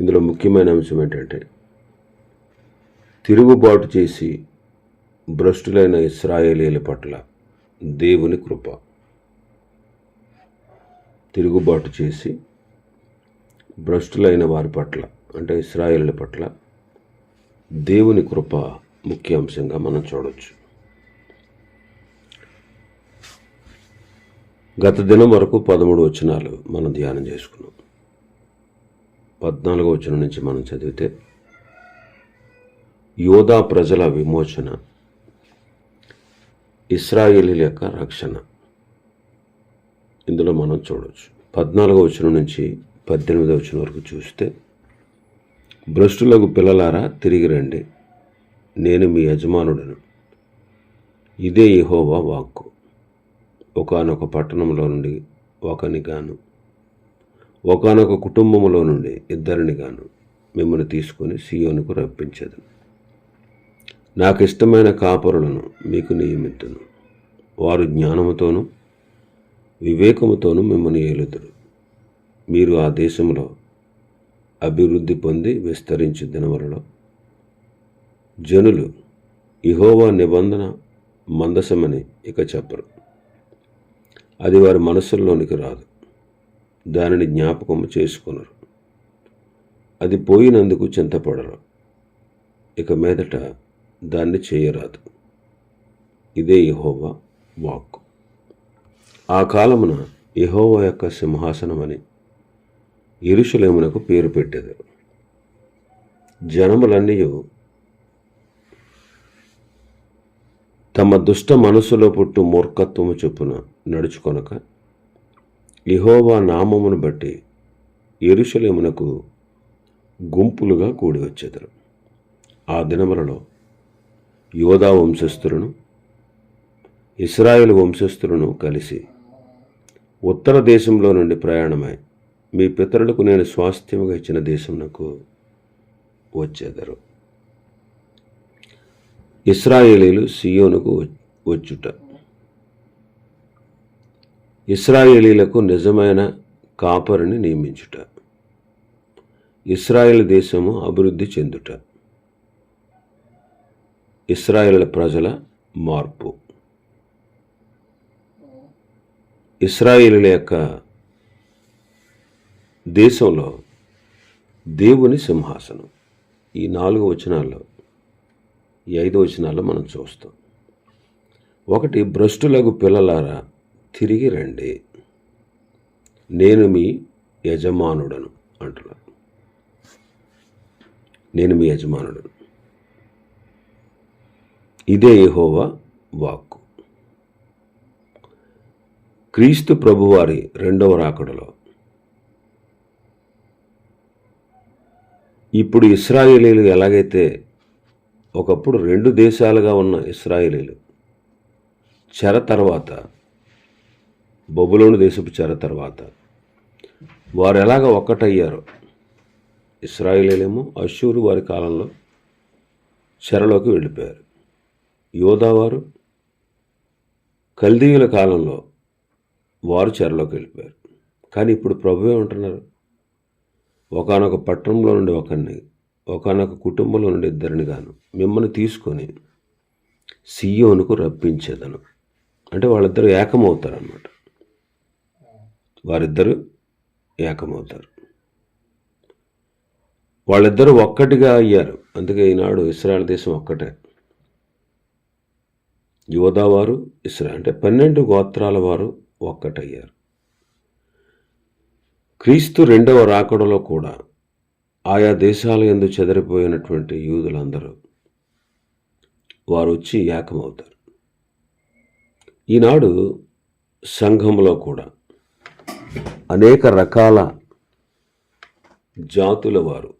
ఇందులో ముఖ్యమైన అంశం ఏంటంటే తిరుగుబాటు చేసి భ్రష్టులైన ఇస్రాయేలీల పట్ల దేవుని కృప. తిరుగుబాటు చేసి భ్రష్టులైన వారి పట్ల అంటే ఇస్రాయేళ్ళ పట్ల దేవుని కృప ముఖ్య అంశంగా మనం చూడవచ్చు గత దినం వరకు పదమూడు వచనాలు మనం ధ్యానం చేసుకున్నాం. పద్నాలుగో వచనం నుంచి మనం చదివితే యోధా ప్రజల విమోచన ఇస్రాయేలీల యొక్క రక్షణ. ఇందులో మనం చూడవచ్చు పద్నాలుగో వచనం నుంచి పద్దెనిమిదో వచనం వరకు చూస్తే భ్రష్టులకు పిల్లలారా తిరిగి రండి. నేను మీ యజమానుడను. ఇదే యహోవా వాక్కు. ఒకానొక పట్టణంలో నుండి ఒకని గాను ఒకనొక కుటుంబంలో నుండి ఇద్దరిని గాను మిమ్మల్ని తీసుకొని సియోనుకు రప్పించదు నాకు ఇష్టమైన కాపరులను మీకు నియమితును. వారు జ్ఞానముతోనూ వివేకముతోనూ మిమ్మల్ని ఏలుదురు. మీరు ఆ దేశంలో అభివృద్ధి పొంది విస్తరించు దినవలలో జనులు ఇహోవా నిబంధన మందసమని ఇక చెప్పరు. అది వారి మనసుల్లోనికి రాదు. దానిని జ్ఞాపకం చేసుకున్నారు అది పోయినందుకు చింతపడరు. ఇక మీదట దాన్ని చేయరాదు. ఇదే యహోవా వాక్కు. ఆ కాలమున యహోవా యొక్క సింహాసనం అని ఇరుషులేమునకు పేరు పెట్టేదారు. జనములన్నీ తమ దుష్ట మనసులో పుట్టు మూర్ఖత్వము చొప్పున నడుచుకొనక ఇహోవా నామమును బట్టి ఎరుషలేమునకు గుంపులుగా కూడి వచ్చేదరు ఆ దినములలో యోధా వంశస్థులను ఇస్రాయేల్ వంశస్థులను కలిసి ఉత్తర దేశంలో నుండి ప్రయాణమై మీ పితరులకు నేను స్వాస్థ్యముగా ఇచ్చిన దేశమునకు వచ్చేదరు. ఇస్రాయేలీలు సియోనుకు వచ్చుట. ఇస్రాయేలీలకు నిజమైన కాపరిని నియమించుట. ఇస్రాయేల్ దేశము అభివృద్ధి చెందుట. ఇస్రాయేల్ ప్రజల మార్పు. ఇస్రాయేలీల యొక్క దేశంలో దేవుని సింహాసనం. ఈ నాలుగు వచనాల్లో ఈ ఐదు వచనాల్లో మనం చూస్తాం. ఒకటి భ్రష్టులకు పిల్లలారా తిరిగి రండి. నేను మీ యజమానుడను అంటున్నాను నేను మీ యజమానుడను ఇదే యహోవా వాక్కు. క్రీస్తు ప్రభువారి రెండవ రాకడలో ఇప్పుడు ఇస్రాయేలీలు ఎలాగైతే ఒకప్పుడు రెండు దేశాలుగా ఉన్న ఇస్రాయేలీలు చెర తర్వాత బొబులోని దేశపు చేర తర్వాత వారు ఎలాగ ఒక్కటయ్యారో ఇస్రాయిలేమో అశూరు వారి కాలంలో చెరలోకి వెళ్ళిపోయారు. యోధావారు కల్దీయుల కాలంలో వారు చెరలోకి వెళ్ళిపోయారు. కానీ ఇప్పుడు ప్రభువే ఉంటున్నారు ఒకనొక పట్టణంలో నుండి ఒకరిని ఒకనొక కుటుంబంలో నుండి ఇద్దరిని గాను మిమ్మల్ని తీసుకొని సీయోనుకు రప్పించేదను. అంటే వాళ్ళిద్దరూ ఏకమవుతారు వారిద్దరూ ఏకమవుతారు. వాళ్ళిద్దరూ ఒక్కటిగా అయ్యారు. అందుకే ఈనాడు ఇస్రాయల్ దేశం ఒక్కటే. యోధావారు ఇస్రా అంటే పన్నెండు గోత్రాల వారు ఒక్కటయ్యారు. క్రీస్తు రెండవ రాకడలో కూడా ఆయా దేశాల ఎందు చెదరిపోయినటువంటి యూదులందరూ వారు వచ్చి ఏకమవుతారు. ఈనాడు సంఘంలో కూడా అనేక రకాల జాతుల వారు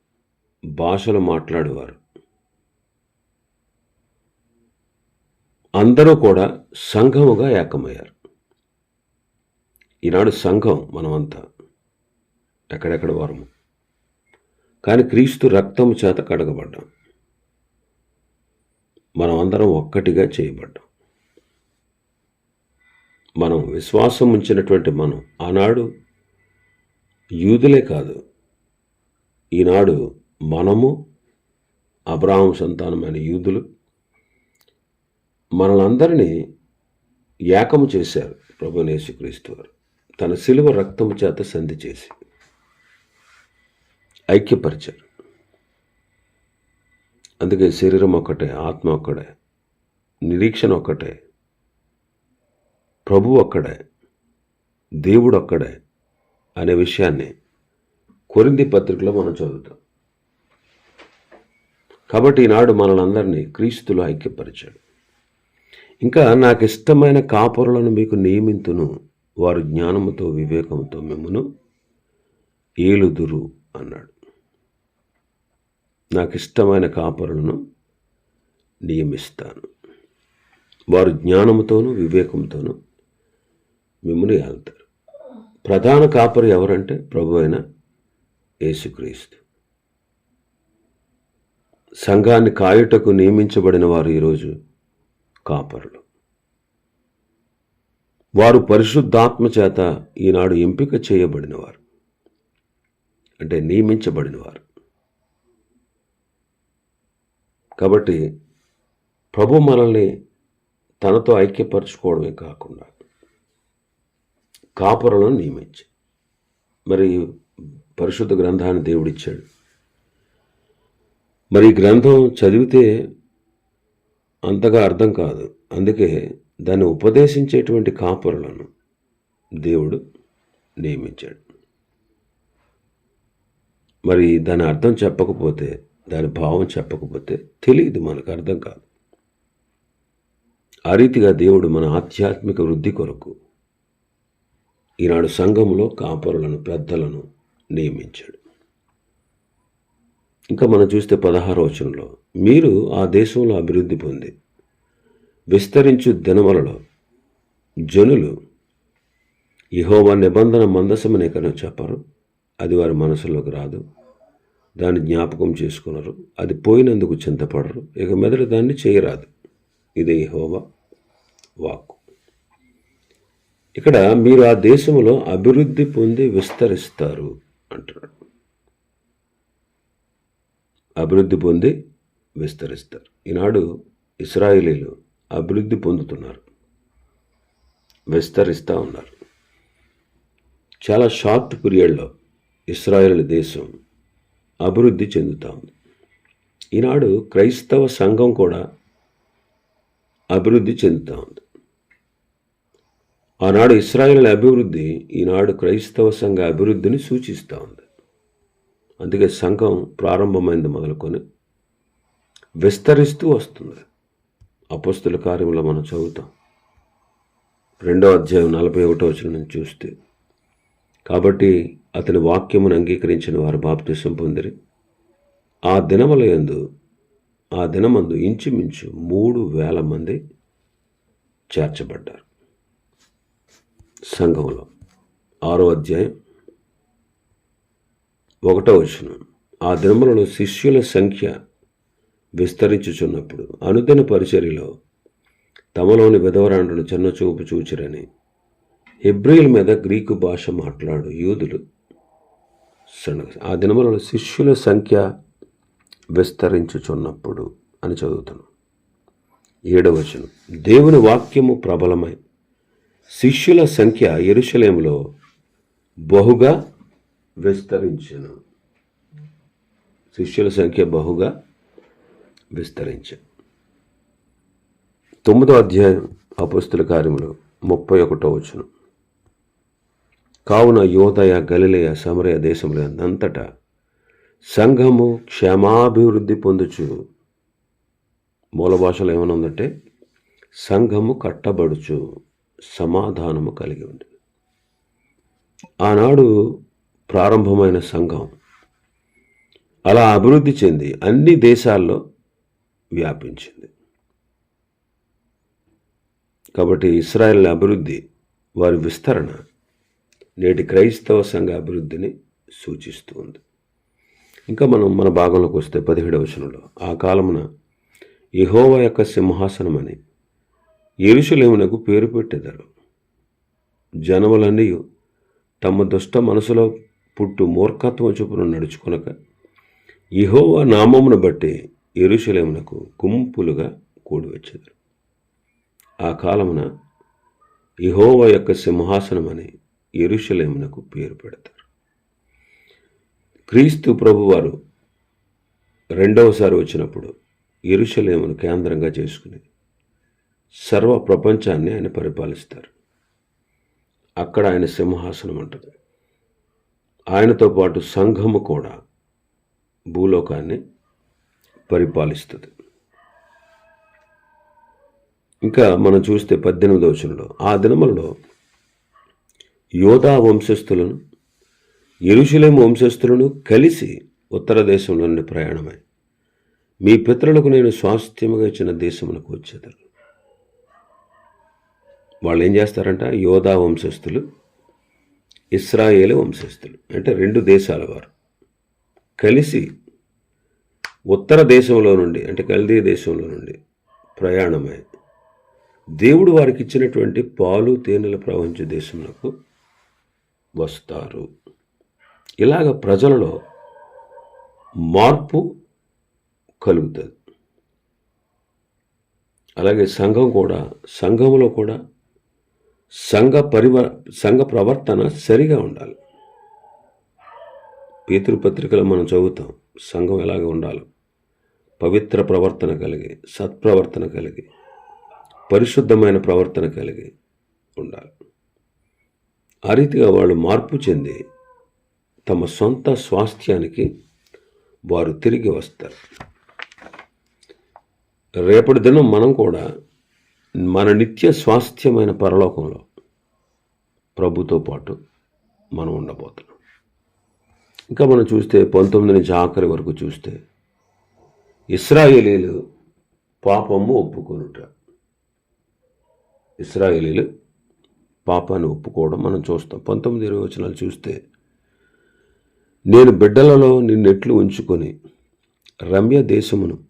భాషలు మాట్లాడేవారు. అందరూ కూడా సంఘముగా ఏకమయ్యారు. ఈనాడు సంఘం మనమంతా ఎక్కడెక్కడ వారము. కానీ క్రీస్తు రక్తము చేత కడగబడ్డాం. మనమందరం ఒక్కటిగా చేయబడ్డాం. మనం విశ్వాసం ఉంచినటువంటి మనం ఆనాడు యూదులే కాదు. ఈనాడు మనము అబ్రాహం సంతానమైన యూదులు మనలందరినీ ఏకము చేశారు ప్రభు యేసుక్రీస్తు వారు. తన శిలువ రక్తము చేత సంధి చేసి ఐక్యపరిచారు. అందుకే శరీరం ఒక్కటే ఆత్మ ఒక్కటే నిరీక్షణ ఒక్కటే ప్రభు ఒక్కడే దేవుడు ఒక్కడే అనే విషయాన్ని కొరింది పత్రికలో మనం చదువుతాం. కాబట్టి ఈనాడు మనలందరినీ క్రీస్తులు ఐక్యపరిచాడు. ఇంకా నాకు ఇష్టమైన కాపురులను మీకు నియమింతును వారు జ్ఞానముతో వివేకంతో మిమ్మను ఏలుదురు అన్నాడు. నాకు ఇష్టమైన కాపరులను నియమిస్తాను. వారు జ్ఞానముతోనూ వివేకంతోనూ మిమ్మల్ని ఏళ్తారు ప్రధాన కాపరి ఎవరంటే ప్రభు అయిన యేసుక్రీస్తు. సంఘాన్ని కాయుటకు నియమించబడిన వారు ఈరోజు కాపరులు. వారు పరిశుద్ధాత్మ చేత ఈనాడు ఎంపిక చేయబడినవారు. అంటే నియమించబడినవారు. కాబట్టి ప్రభు మనల్ని తనతో ఐక్యపరచుకోవడమే కాకుండా కాపురలను నియమించి. మరి పరిశుద్ధ గ్రంథాన్ని దేవుడిచ్చాడు. మరి ఈ గ్రంథం చదివితే అంతగా అర్థం కాదు. అందుకే దాన్ని ఉపదేశించేటువంటి కాపురలను దేవుడు నియమించాడు. మరి దాని అర్థం చెప్పకపోతే దాని భావం చెప్పకపోతే తెలియదు మనకు అర్థం కాదు. ఆ రీతిగా దేవుడు మన ఆధ్యాత్మిక వృద్ధి కొరకు ఈనాడు సంఘంలో కాపరులను పెద్దలను నియమించాడు. ఇంకా మనం చూస్తే పదహారు వచనంలో మీరు ఆ దేశంలో అభివృద్ధి పొంది విస్తరించు దినములలో జనులు ఇహోవా నిబంధన మందసమని ఎక్కడో చెప్పరు అది వారి మనసులోకి రాదు దాన్ని జ్ఞాపకం చేసుకున్నారు అది పోయినందుకు చింతపడరు ఇక మెదడు దాన్ని చేయరాదు. ఇదే ఇహోవా వాక్కు. ఇక్కడ మీరు ఆ దేశంలో అభివృద్ధి పొంది విస్తరిస్తారు అంటున్నాడు. అభివృద్ధి పొంది విస్తరిస్తారు. ఈనాడు ఇస్రాయేలీలు అభివృద్ధి పొందుతున్నారు. విస్తరిస్తూ ఉన్నారు. చాలా షార్ట్ పీరియడ్లో ఇస్రాయేల్ దేశం అభివృద్ధి చెందుతూ ఉంది. ఈనాడు క్రైస్తవ సంఘం కూడా అభివృద్ధి చెందుతూ ఉంది. ఆనాడు ఇస్రాయిల్ అభివృద్ధి ఈనాడు క్రైస్తవ సంఘ అభివృద్ధిని సూచిస్తూ ఉంది అందుకే సంఘం ప్రారంభమైంది మొదలుకొని విస్తరిస్తూ వస్తుంది. అపస్తుల కార్యంలో మనం చదువుతాం. రెండో అధ్యాయం నలభై ఒకటో వచ్చిన నుంచి చూస్తే కాబట్టి అతని వాక్యమును అంగీకరించిన వారు బాప్తిసం పొందిరి. ఆ దినములందు ఆ దినమందు ఇంచుమించు మూడు వేల మంది చేర్చబడ్డారు. సంఘములో. ఆరో అధ్యాయం ఒకటో వచనం. ఆ దినములలో శిష్యుల సంఖ్య విస్తరించుచున్నప్పుడు అనుదిన పరిచర్యలో తమలోని విధవరాండును చిన్నచూపు చూచిరని హెబ్రిల్ మీద గ్రీకు భాష మాట్లాడు యూదులు ఆ దినములలో శిష్యుల సంఖ్య విస్తరించుచున్నప్పుడు అని చదువుతాను ఏడవచనం దేవుని వాక్యము ప్రబలమై శిష్యుల సంఖ్య ఎరుషలేములో బహుగా విస్తరించను. శిష్యుల సంఖ్య బహుగా విస్తరించాను తొమ్మిదో అధ్యాయం అపుస్తుల కార్యములు ముప్పై ఒకటో వచ్చును కావున యోదయ గలిలయ సమరయ దేశంలో అంతటా సంఘము క్షేమాభివృద్ధి పొందుచు. మూల భాషలో ఏమైనా ఉందంటే సంఘము కట్టబడుచు. సమాధానము కలిగి ఉంది. ఆనాడు ప్రారంభమైన సంఘం అలా అభివృద్ధి చెంది అన్ని దేశాల్లో వ్యాపించింది. కాబట్టి ఇస్రాయల్ అభివృద్ధి వారి విస్తరణ నేటి క్రైస్తవ సంఘ అభివృద్ధిని సూచిస్తుంది ఇంకా మనం మన భాగంలోకి వస్తే పదిహేడవచనంలో ఆ కాలమున ఇహోవా యొక్క సింహాసనమని ఎరుషులేమునకు పేరు పెట్టెదరు. జనములన్నీ తమ దుష్ట మనసులో పుట్టు మూర్ఖత్వం చొప్పున నడుచుకొనక ఇహోవా నామమును బట్టి ఎరుషులేమునకు గుంపులుగా కూడివచ్చేదారు. ఆ కాలమున ఇహోవా యొక్క సింహాసనం అని ఎరుషులేమునకు పేరు పెడతారు. క్రీస్తు ప్రభువారు రెండవసారి వచ్చినప్పుడు ఎరుషలేమును కేంద్రంగా చేసుకునేది. సర్వ ప్రపంచాన్ని ఆయన పరిపాలిస్తారు. అక్కడ ఆయన సింహాసనం ఉంటుంది. ఆయనతో పాటు సంఘము కూడా భూలోకాన్ని పరిపాలిస్తుంది. ఇంకా మనం చూస్తే పద్దెనిమిదో వచనంలో ఆ దినములలో యోధా వంశస్థులను ఎరుషులేం వంశస్థులను కలిసి ఉత్తర దేశంలోని ప్రయాణమై మీ పితరులకు నేను స్వాస్థ్యముగా ఇచ్చిన దేశమునకు వచ్చేదారు. వాళ్ళు ఏం చేస్తారంట? యోధా వంశస్థులు ఇస్రాయేల్ వంశస్థులు. అంటే రెండు దేశాల వారు. కలిసి ఉత్తర దేశంలో నుండి అంటే కల్దీ దేశంలో నుండి ప్రయాణమై దేవుడు వారికి ఇచ్చినటువంటి పాలు తేనెల ప్రవహించే దేశంలో వస్తారు. ఇలాగ ప్రజలలో మార్పు కలుగుతుంది. అలాగే సంఘం కూడా సంఘంలో కూడా సంఘ పరివ సంఘ ప్రవర్తన సరిగా ఉండాలి. పేతురు పత్రికలో మనం చదువుతాం సంఘం ఎలాగ ఉండాలి? పవిత్ర ప్రవర్తన కలిగి సత్ప్రవర్తన కలిగి పరిశుద్ధమైన ప్రవర్తన కలిగి ఉండాలి. ఆ రీతిగా వాళ్ళు మార్పు చెంది తమ సొంత స్వాస్థ్యానికి వారు తిరిగి వస్తారు. రేపటి దినం మనం కూడా మన నిత్య స్వాస్థ్యమైన పరలోకంలో ప్రభుతో పాటు మనం ఉండబోతున్నాం. ఇంకా మనం చూస్తే పంతొమ్మిది నుంచి ఆఖరి వరకు చూస్తే ఇస్రాయేలీలు పాపము ఒప్పుకొనుట. ఇస్రాయేలీలు పాపాన్ని ఒప్పుకోవడం మనం చూస్తాం. పంతొమ్మిది ఇరవై వచనాలు చూస్తే నేను బిడ్డలలో నిన్నెట్లు ఉంచుకొని రమ్య దేశమును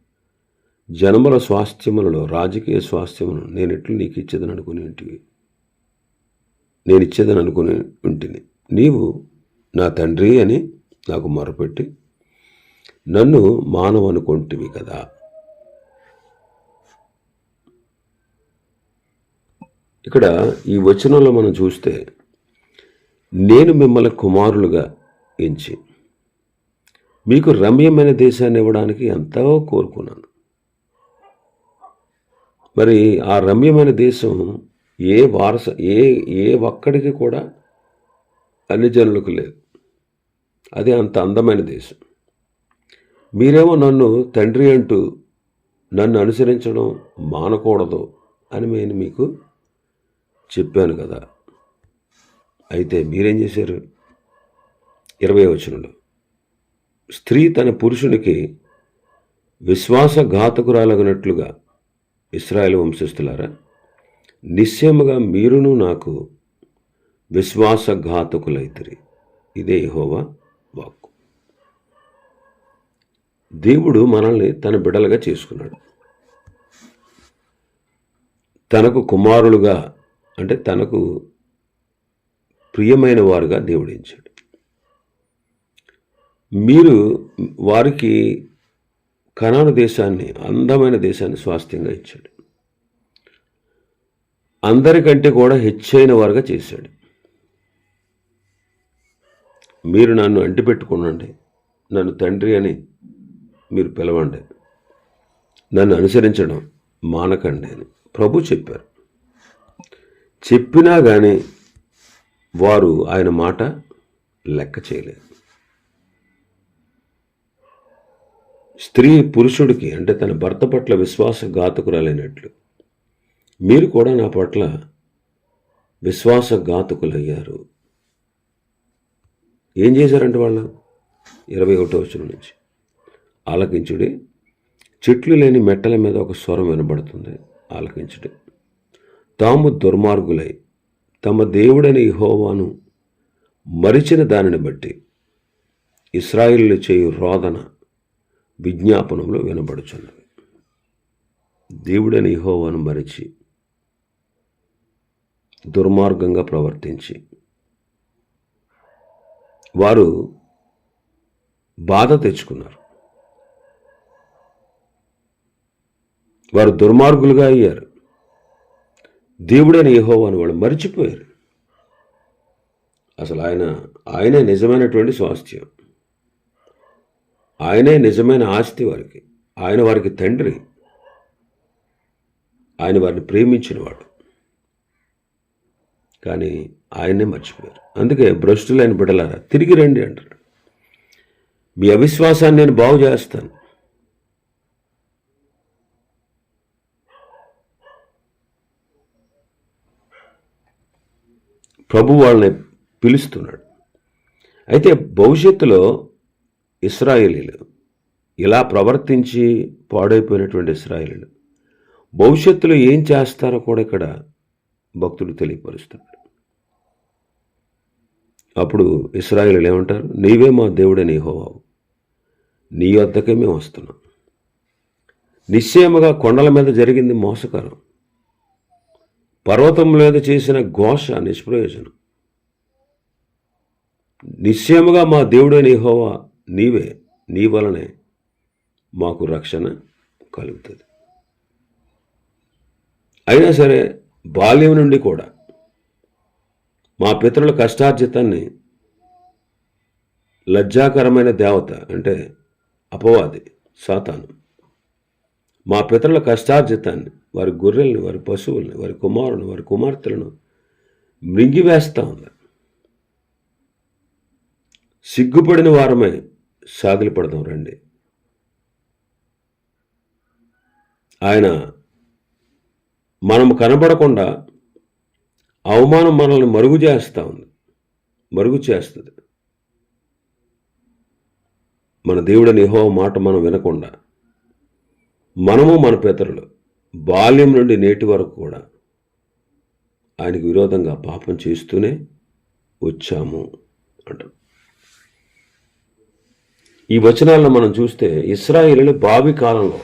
జనముల స్వాస్థ్యములలో రాజకీయ స్వాస్థ్యమును నేను ఎట్లు నీకు ఇచ్చేదని అనుకుని ఉంటివి? నేను ఇచ్చేదని అనుకుని ఉంటిని. నీవు నా తండ్రి అని నాకు మొరపెట్టి నన్ను మానవ అనుకుంటివి కదా. ఇక్కడ ఈ వచనంలో మనం చూస్తే నేను మిమ్మల్ని కుమారులుగా ఎంచి మీకు రమ్యమైన దేశాన్ని ఇవ్వడానికి ఎంతో కోరుకున్నాను. మరి ఆ రమ్యమైన దేశం ఏ వారస ఏ ఏ ఒక్కడికి కూడా అన్ని జనులకు లేదు. అది అంత అందమైన దేశం. మీరేమో నన్ను తండ్రి అంటూ నన్ను అనుసరించడం మానకూడదు అని నేను మీకు చెప్పాను కదా. అయితే మీరేం చేశారు? ఇరవై వచనంలో స్త్రీ తన పురుషునికి విశ్వాసఘాతకురాలగినట్లుగా ఇస్రాయేల్ వంశస్థులారా నిశ్చయముగా మీరును నాకు విశ్వాసఘాతకులైతిరి. ఇదే హోవా వాక్కు. దేవుడు మనల్ని తన బిడలుగా చేసుకున్నాడు. తనకు కుమారులుగా అంటే తనకు ప్రియమైన వారుగా దేవుడించాడు మీరు వారికి కనాను దేశాన్ని అందమైన దేశాన్ని స్వాస్థ్యంగా ఇచ్చాడు. అందరికంటే కూడా హెచ్చైన వారుగా చేశాడు. మీరు నన్ను అంటిపెట్టుకునండి. నన్ను తండ్రి అని మీరు పిలవండి. నన్ను అనుసరించడం మానకండి అని ప్రభు చెప్పారు. చెప్పినా కానీ వారు ఆయన మాట లెక్క చేయలేదు. స్త్రీ పురుషుడికి అంటే తన భర్త పట్ల విశ్వాసఘాతకురాలైనట్లు. మీరు కూడా నా పట్ల విశ్వాసఘాతకులయ్యారు. ఏం చేశారంటే వాళ్ళు? ఇరవై ఒకటో వచ్చిన నుంచి. ఆలకించుడి. చెట్లు లేని మెట్టల మీద ఒక స్వరం వినబడుతుంది. ఆలకించుడి. తాము దుర్మార్గులై తమ దేవుడైన ఇహోవాను మరిచిన దానిని బట్టి ఇస్రాయిలు చేయు రోదన విజ్ఞాపనంలో వినబడుచున్నది దేవుడని ఇహోవాను మరిచి దుర్మార్గంగా ప్రవర్తించి వారు బాధ తెచ్చుకున్నారు. వారు దుర్మార్గులుగా అయ్యారు. దేవుడని యెహోవాను వాళ్ళు మర్చిపోయారు. అసలు ఆయన ఆయనే నిజమైనటువంటి స్వాస్థ్యం. ఆయనే నిజమైన ఆస్తి వారికి. ఆయన వారికి తండ్రి. ఆయన వారిని ప్రేమించినవాడు. కానీ ఆయనే మర్చిపోయారు. అందుకే భ్రష్టులైన బిడలారా తిరిగి రండి అంటారు మీ అవిశ్వాసాన్ని నేను బాగు చేస్తాను. ప్రభు వాళ్ళని పిలుస్తున్నాడు. అయితే భవిష్యత్తులో ఇస్రాయేలీలు. ఇలా ప్రవర్తించి పాడైపోయినటువంటి ఇస్రాయేలీలు. భవిష్యత్తులో ఏం చేస్తారో కూడా ఇక్కడ భక్తుడు తెలియపరుస్తున్నాడు అప్పుడు ఇస్రాయేలీలు ఏమంటారు? నీవే మా దేవుడని హోవావు నీ వద్దకే మేము వస్తున్నాం. నిశ్చయముగా కొండల మీద జరిగింది మోసకరం. పర్వతం మీద చేసిన ఘోష నిష్ప్రయోజనం. నిశ్చయముగా మా దేవుడైన హోవా నీవే నీ వలనే మాకు రక్షణ కలుగుతుంది. అయినా సరే బాల్యం నుండి కూడా మా పితరుల కష్టార్జితాన్ని లజ్జాకరమైన దేవత అంటే అపవాది సాతాను మా పితరుల కష్టార్జితాన్ని వారి గొర్రెల్ని వారి పశువుల్ని వారి కుమారులను వారి కుమార్తెలను మృంగివేస్తూ ఉంది. సిగ్గుపడిన వారమై సాగిలి పడదాం రండి. ఆయన మనం కనబడకుండా అవమానం మనల్ని మరుగు చేస్తూ ఉంది. మరుగు చేస్తుంది. మన దేవుడు నిహో మాట మనం వినకుండా మనము మన పితరులు బాల్యం నుండి నేటి వరకు కూడా ఆయనకు విరోధంగా పాపం చేస్తూనే వచ్చాము అంటారు ఈ వచనాలను మనం చూస్తే ఇస్రాయేలీలు భావి కాలంలో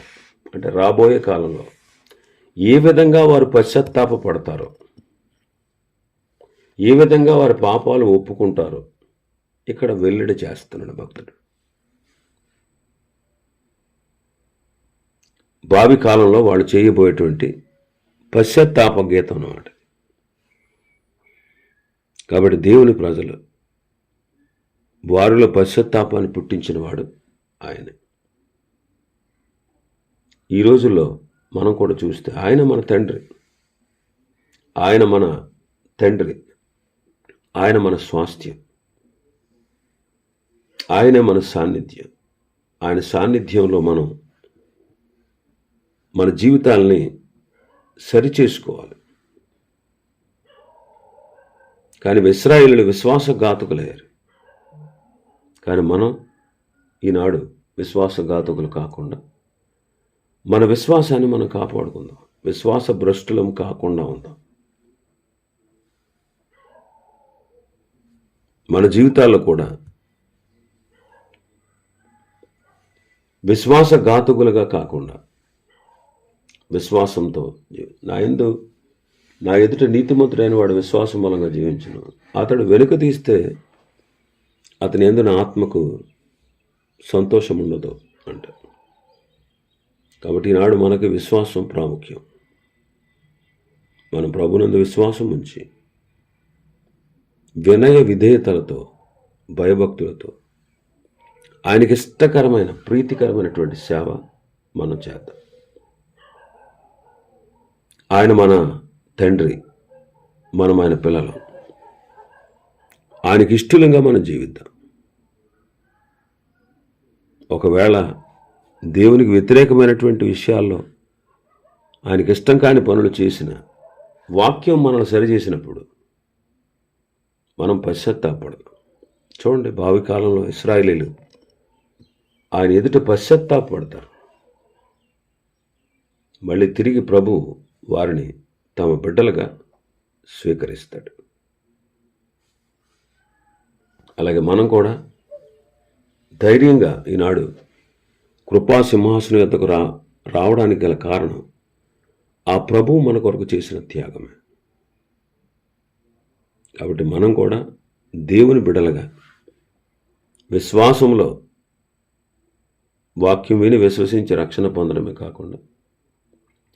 అంటే రాబోయే కాలంలో ఏ విధంగా వారు పశ్చాత్తాప పడతారో ఏ విధంగా వారి పాపాలు ఒప్పుకుంటారో ఇక్కడ వెల్లడి చేస్తున్నాడు భక్తుడు. భావి కాలంలో వాళ్ళు చేయబోయేటువంటి పశ్చాత్తాప గీతం అన్నమాట. కాబట్టి దేవుని ప్రజలు వారిలో పశ్చాత్తాపాన్ని పుట్టించినవాడు ఆయన. ఆయనే ఈ రోజుల్లో మనం కూడా చూస్తే ఆయన మన తండ్రి. ఆయన మన తండ్రి. ఆయన మన స్వాస్థ్యం. ఆయనే మన సాన్నిధ్యం. ఆయన సాన్నిధ్యంలో మనం మన జీవితాలని సరిచేసుకోవాలి. కానీ ఇస్రాయేలు విశ్వాసఘాతకులయ్యారు కానీ మనం ఈనాడు విశ్వాసఘాతకులు కాకుండా మన విశ్వాసాన్ని మనం కాపాడుకుందాం. విశ్వాస భ్రష్టులం కాకుండా ఉందాం. మన జీవితాల్లో కూడా విశ్వాసఘాతకులుగా కాకుండా విశ్వాసంతో జీవి- నా ఎందు నా ఎదుట నీతిమంతుడైన వాడు విశ్వాసం మూలంగా జీవించను. అతడు వెనుక తీస్తే అతని ఎందున ఆత్మకు సంతోషం ఉండదు అంట. కాబట్టి ఈనాడు మనకు విశ్వాసం ప్రాముఖ్యం. మన ప్రభునందు విశ్వాసం ఉంచి వినయ విధేయతలతో భయభక్తులతో ఆయనకి ఇష్టకరమైన ప్రీతికరమైనటువంటి సేవ మనం చేద్దాం. ఆయన మన తండ్రి మనం ఆయన పిల్లలు. ఆయనకి ఇష్టలంగా మనం జీవిద్దాం. ఒకవేళ దేవునికి వ్యతిరేకమైనటువంటి విషయాల్లో ఆయనకి ఇష్టం కాని పనులు చేసిన వాక్యం మనల్ని సరిచేసినప్పుడు మనం పశ్చాత్తాపడదాం చూడండి భావి కాలంలో ఇస్రాయలీలు ఆయన ఎదుట పశ్చాత్తాపడతారు మళ్ళీ తిరిగి ప్రభు వారిని తమ బిడ్డలుగా స్వీకరిస్తాడు. అలాగే మనం కూడా ధైర్యంగా ఈనాడు కృపా సింహాసనం యొద్దకు రా రావడానికి గల కారణం ఆ ప్రభువు మన కొరకు చేసిన త్యాగమే. కాబట్టి మనం కూడా దేవుని బిడలుగా విశ్వాసంలో వాక్యం విని విశ్వసించి రక్షణ పొందడమే కాకుండా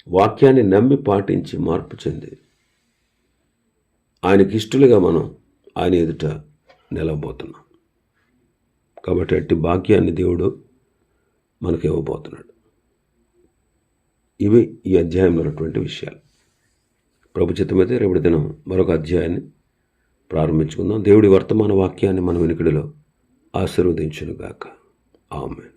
వాక్యాన్ని నమ్మి పాటించి మార్పు చెంది ఆయనకిష్టులుగా మనం ఆయన ఎదుట నిలవబోతున్నాం. కాబట్టి అట్టి భాగ్యాన్ని దేవుడు మనకు ఇవ్వబోతున్నాడు. ఇవి ఈ అధ్యాయంలో ఉన్నటువంటి విషయాలు. ప్రభుచిత్తమైతే రేపటి దినం మరొక అధ్యాయాన్ని ప్రారంభించుకుందాం. దేవుడి వర్తమాన వాక్యాన్ని మన వెనుకడిలో ఆశీర్వదించునుగాక. ఆమె